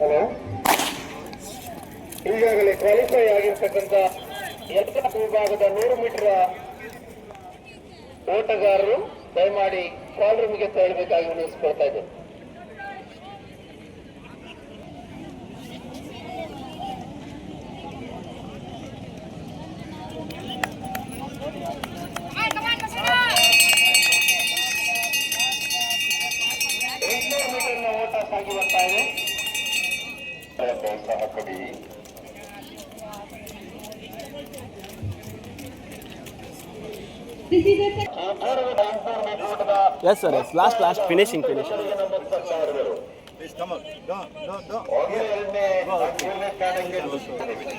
Hello? ಈಗಾಗಲೇ qualify ಆಗಿರ್ತಕ್ಕಂಥ ಎತ್ತರ ವಿಭಾಗದ ನೂರು ಮೀಟರ್ ಓಟಗಾರರು ದಯಮಾಡಿ ಕಾಲ್ ರೂಮ್ಗೆ ತೆರಳಬೇಕಾಗಿ ವಿನಿಯೋಗಿಸ್ಕೊಳ್ತಾ ಇದ್ದೇನೆ. ಮೀಟರ್ನ ಓಟ ಸಾಗಿ ಬರ್ತಾ ಇದೆ ಸಹ ಕೊಡಿ This is a ಆಧಾರದ ಎಂಟುನೂರು ಮೀಟರ್ ಓಟದ yes sir yes last last finishing finishing ಮೊದಲಿಗೆ number ಸಾವಿರಗಳು Please come out. Don't, don't, don't. ಒಂದೇ ಎರಡನೇ ಮೂರನೇ ಸ್ಥಾನಕ್ಕೆ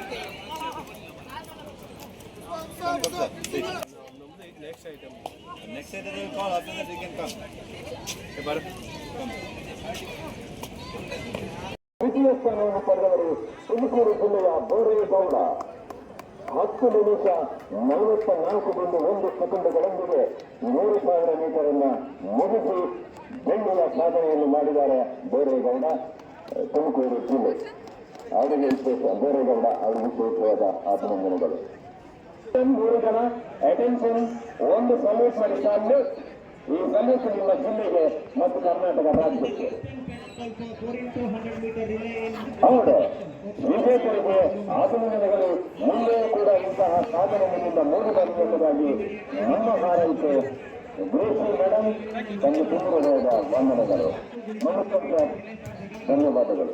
Next item. Next item they will call. After that, you can come. Okay, Bharat, come. ದ್ವಿತೀಯ ಸ್ಥಾನವನ್ನು ಪಡೆದವರು ತುಮಕೂರು ಜಿಲ್ಲೆಯ ಬೋರೇಗೌಡ. ಹತ್ತು ನಿಮಿಷ ನಲವತ್ತ ನಾಲ್ಕು ಬಿಂದು ಒಂದು ಸೆಕೆಂಡ್ಗಳೊಂದಿಗೆ ಮೂರು ಸಾವಿರ ಮೀಟರ್ ಅನ್ನ ಮುಗಿಸಿ ಬೆಳ್ಳಿಯ ಸಾಧನೆಯನ್ನು ಮಾಡಿದ್ದಾರೆ ಬೋರೇಗೌಡ, ತುಮಕೂರು ಜಿಲ್ಲೆ. ಅವರಿಗೆ ವಿಶೇಷ ಬೋರೇಗೌಡ ಅವರಿಗೆ ವಿಶೇಷವಾದ ಅಭಿನಂದನೆಗಳು. ಮೂರು ಜನ ಅಟೆನ್ಷನ್ ಒಂದು ಸಲ್ಯೂಟ್ ಮಾಡಿ ಈ ಸಂದೇಶ ನಿಮ್ಮ ಜಿಲ್ಲೆಗೆ ಮತ್ತು ಕರ್ನಾಟಕ ರಾಜ್ಯಕ್ಕೆ. ಹೌದು, ವಿಜೇತರಿಗೆ ಅಭಿನಂದನೆಗಳು ಮುಂದೆ ಕೂಡ ಇಂತಹ ಸಾಧನೆಗಳಿಂದ ಮೂಡಿ ಬರಲಿ ಎಂಬುದಾಗಿ ನಮ್ಮ ಹಾರೈಕೆ. ಗ್ರೇಸಿ ಮೇಡಮ್ ತಮ್ಮ ಸುಂದರವಾದ ವಂದನೆಗಳು. ನಮಸ್ಕಾರ ಧನ್ಯವಾದಗಳು.